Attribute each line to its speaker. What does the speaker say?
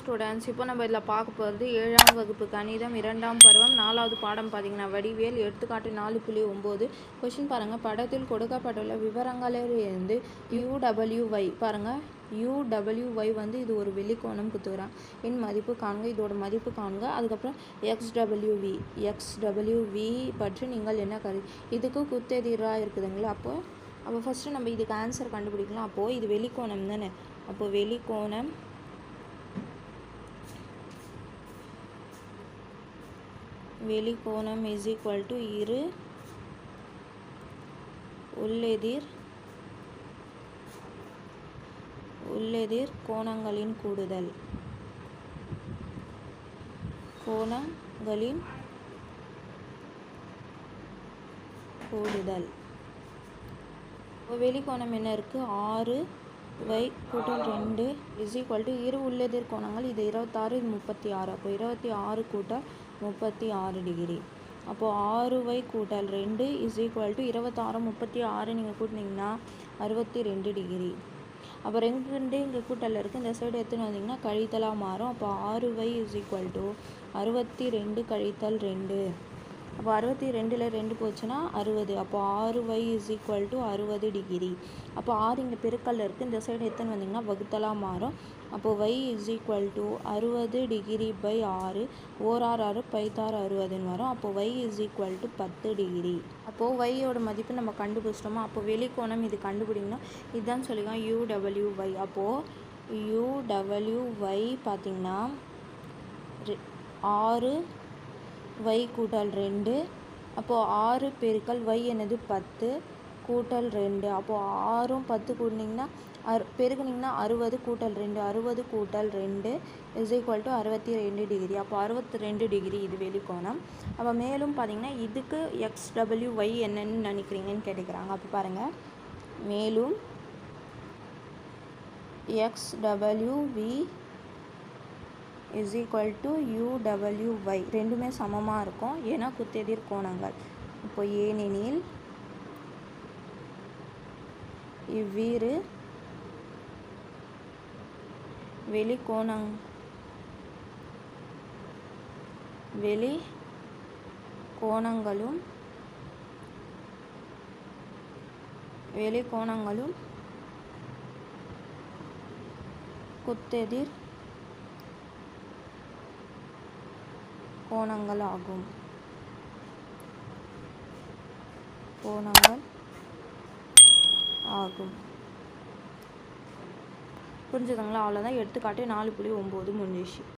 Speaker 1: Students இப்போ நம்ம இதில் பார்க்க போகிறது ஏழாம் வகுப்பு கணிதம் இரண்டாம் பருவம் நாலாவது பாடம் பார்த்தீங்கன்னா வடிவேல் எடுத்துக்காட்டு நாலு புள்ளி ஒம்பது. கொஷின் பாருங்கள் படத்தில் கொடுக்கப்பட்டுள்ள விவரங்களிலிருந்து யூடபிள்யூஒய் பாருங்கள் யூடபிள்யூஒய் வந்து இது ஒரு வெளிக்கோணம் குத்துக்கிறான் என் மதிப்பு காணுங்க. இதோட மதிப்பு காணுங்க. அதுக்கப்புறம் எக்ஸ்டபிள்யூவி எக்ஸ்டபிள்யூவி பற்றி நீங்கள் என்ன கரு இதுக்கு குத்தெதிராக இருக்குதுங்களா? அப்போ அப்போ ஃபஸ்ட்டு நம்ம இதுக்கு ஆன்சர் கண்டுபிடிக்கலாம். அப்போது இது வெளிக்கோணம் தானே? அப்போது வெளிக்கோணம் வெளிக்கோணம் இஸ் ஈக்குவல் டு இரு உள்ளெதிர் உள்ளெதிர் கோணங்களின் கூடுதல். கோணங்களின் கூடுதல். வெளிக்கோணம் என்ன இருக்குது ஆறு வை கூட்டல் ரெண்டு இஸ் ஈக்குவல் டு இரு உள்ளெதிர் கோணங்கள் இது இருபத்தாறு இது முப்பத்தி ஆறு. அப்போ இருபத்தி ஆறு கூட்டல் முப்பத்தி ஆறு டிகிரி அப்போது ஆறு வை கூட்டல் ரெண்டு இஸ் ஈக்குவல் டு இருபத்தாறு முப்பத்தி ஆறு நீங்கள் கூட்டினீங்கன்னா அறுபத்தி ரெண்டு டிகிரி அப்போ ரெண்டு ரெண்டு இங்கே கூட்டல் இருக்குது இந்த சைடு எடுத்துன்னு வந்தீங்கன்னா கழித்தலாக மாறும். அப்போ ஆறு வை இஸ் ஈக்குவல் டு அறுபத்தி ரெண்டு கழித்தல் ரெண்டு. அப்போ அறுபத்தி ரெண்டில் ரெண்டு போச்சுன்னா அறுபது. அப்போ ஆறு வை இஸ் ஈக்குவல் டு அறுபது டிகிரி அப்போ ஆறு இங்கே பெருக்கல்ல இருக்குது இந்த சைடு எடுத்துன்னு வந்தீங்கன்னா வகுத்தலாக மாறும். அப்போது வை இஸ் ஈக்குவல் டு அறுபது டிகிரி பை ஆறு. ஓர் ஆறு ஆறு பைத்தாறு அறுபதுன்னு வரும். அப்போது வை இஸ் ஈக்குவல் டு பத்து டிகிரி அப்போது வையோட மதிப்பு நம்ம கண்டுபிடிச்சிட்டோமா? அப்போ வெளிக்கோணம் இது கண்டுபிடிக்கணும். இதுதான் சொல்லிக்கலாம் யூடபிள்யூ வை அப்போது யூ டபிள்யூ வை பார்த்திங்கன்னா ஆறு வை கூட்டல் ரெண்டு. அப்போது ஆறு பெருக்கல் வை என்னது பத்து. கூட்டல் ரெண்டு. அப்போது ஆறும் பத்து கூட்டினீங்கன்னா அறு பெருக்குனிங்கன்னா அறுபது கூட்டல் ரெண்டு அறுபது கூட்டல் ரெண்டு இஸ் ஈக்குவல் டு அறுபத்தி ரெண்டு டிகிரி அப்போ அறுபத்தி ரெண்டு டிகிரி இது வெளிக்கோணம். அப்போ மேலும் பார்த்தீங்கன்னா இதுக்கு எக்ஸ் டபிள்யூ ஒய் என்னன்னு நினைக்கிறீங்கன்னு கேட்டுக்கிறாங்க. அப்போ பாருங்கள் மேலும் X W V is equal to U W Y ரெண்டுமே சமமாக இருக்கும். ஏன்னா குத்தெதிர் கோணங்கள். இப்போ ஏனெனில் இவ்விரு வெளிக்கோணங் வெளி கோணங்களும் வெளிக்கோணங்களும் குத்தெதிர் கோணங்கள் ஆகும் கோணங்கள் ஆகும். புரிஞ்சுதுங்களா? அவ்வளோதான் எடுத்துக்காட்டு நாலு புள்ளி ஒம்பது முடிஞ்சிச்சு